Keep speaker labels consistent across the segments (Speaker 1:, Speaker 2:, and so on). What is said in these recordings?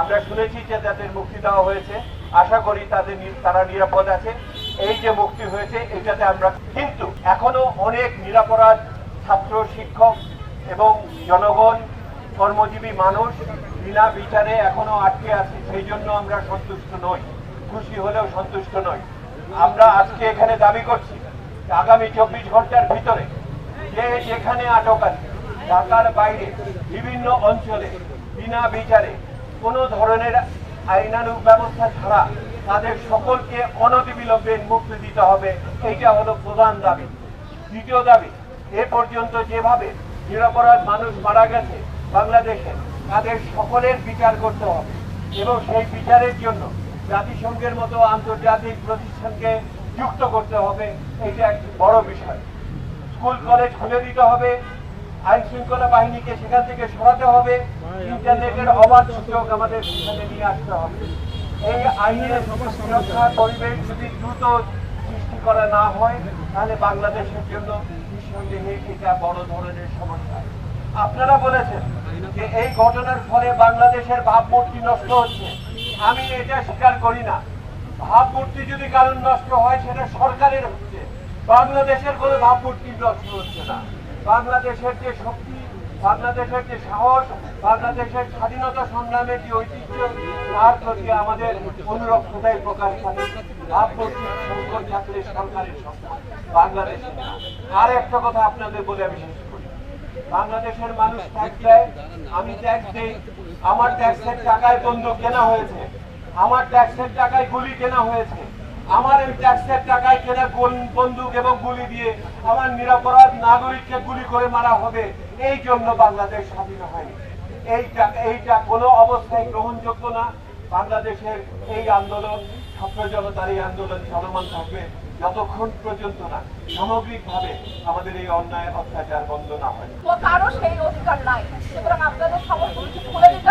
Speaker 1: আমরা শুনেছি যে তাদের মুক্তি দেওয়া হয়েছে। আশা করি তাদের তারা নিরাপদ আছে। এই যে মুক্তি হয়েছে, এটাতে আমরা কিন্তু এখনও অনেক নিরাপরাধ ছাত্র, শিক্ষক এবং জনগণ, কর্মজীবী মানুষ বিনা বিচারে এখনও আটকে আছে। সেই জন্য আমরা সন্তুষ্ট নই। খুশি হলেও সন্তুষ্ট নই। আমরা আজকে এখানে দাবি করছি আগামী চব্বিশ ঘণ্টার ভিতরে যে যেখানে আটক আছে, ঢাকার বাইরে, বিভিন্ন অঞ্চলে বিনা বিচারে কোনো ধরনের আইনানুগ ব্যবস্থা ছাড়া তাদের সকলকে অনতিবিলম্বে মুক্তি দিতে হবে, এইটা হলো প্রধান দাবি। দ্বিতীয় দাবি, এ পর্যন্ত যেভাবে নিরাপরাধ মানুষ মারা গেছে বাংলাদেশে, তাদের সকলের বিচার করতে হবে এবং সেই বিচারের জন্য জাতিসংঘের মতো আন্তর্জাতিক প্রতিষ্ঠানকে যুক্ত করতে হবে এটা একটি বড় বিষয়। স্কুল, কলেজ খুলে দিতে হবে আইন শৃঙ্খলা বাহিনীকে সেখান থেকে সরাতে হবে। ইন্টারনেটের অবাধ সুযোগ আমাদের সেখানে নিয়ে আসতে হবে। এই আইনের সুরক্ষা পরিবেশ যদি দ্রুত সৃষ্টি করা না হয়, তাহলে বাংলাদেশের জন্য নিঃসন্দেহে এটা বড় ধরনের সমস্যা। আপনারা বলেছেন যে এই ঘটনার ফলে বাংলাদেশের ভাবমূর্তি নষ্ট হচ্ছে। আমি এটা স্বীকার করি না। ভাবমূর্তি যদি কারণ নষ্ট হয়, সেটা সরকারের হচ্ছে। বাংলাদেশের কোনো ভাবমূর্তি নষ্ট হচ্ছে না। বাংলাদেশের যে শক্তি, বাংলাদেশের যে সাহস, বাংলাদেশের স্বাধীনতা সংগ্রামের যে ঐতিহ্য, তার প্রতি আমাদের অনুরক্ষতায় প্রকাশ পাবে আর একটা কথা আপনাদের বলে আমি শেষ করি। বাংলাদেশের মানুষ ট্যাক্স দেয়, আমি ট্যাক্স দেই, আমার ট্যাক্সের টাকায় বন্দুক কেনা হয়েছে, আমার ট্যাক্সের টাকায় গুলি কেনা হয়েছে আমার এই ট্যাক্সের টাকায় কেনা বন্দুক এবং গুলি দিয়ে আমার নিরাপরাধ নাগরিককে গুলি করে মারা হবে, এই জন্য বাংলাদেশ স্বাধীন হয়নি এইটা এইটা কোনো অবস্থায় গ্রহণযোগ্য না। বাংলাদেশের এই আন্দোলন, ছাত্র জনতার এই আন্দোলন চলমান থাকবে যতক্ষণ পর্যন্ত না, সামগ্রিকভাবে আমাদের এই অন্যায় অত্যাচার বন্ধ না হয়।
Speaker 2: কারও সেই অধিকার নাই। সুতরাং আপনাদের সমস্ত কিছু খুলে দিতে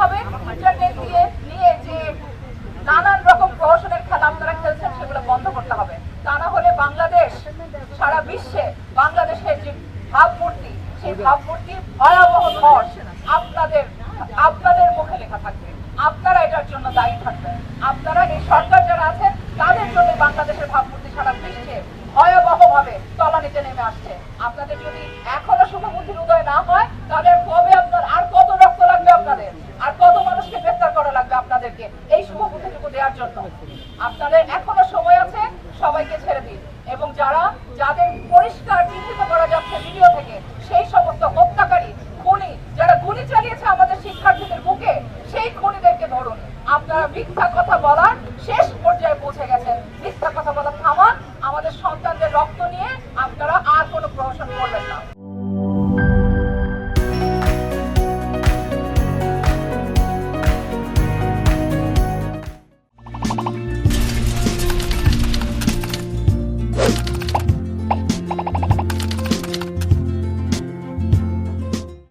Speaker 2: হবে ইন্টারনেট দিয়ে নিয়ে যে নানান রকম প্রহসনের খেলা আপনারা খেলছেন সেগুলো বন্ধ করতে হবে তা না হলে বাংলাদেশ সারা বিশ্বে বাংলাদেশের যে ভাবমূর্তি, সেই ভাবমূর্তির ভয়াবহ ধস আপনাদের আপনাদের মুখে লেখা থাকবে। আপনারা এটার জন্য দায়ী থাকবেন। আপনারা এই সরকার যারা আছেন, তাদের জন্য বাংলাদেশের ভাবমূর্তি সারা বিশ্বে ভয়াবহ ভাবে তলানিতে নেমে আসছে। আপনাদের যদি এখনও শুভবুদ্ধির উদয় না হয় তাহলে কবে আপনার আর কত রক্ত লাগবে আপনাদের? আর কত মানুষকে গ্রেফতার করা লাগবে আপনাদেরকে এই শুভবুদ্ধিটুকু দেওয়ার জন্য? আপনাদের এখনও মিথ্যা কথা বলার শেষ পর্যায়ে পৌঁছে গেছে।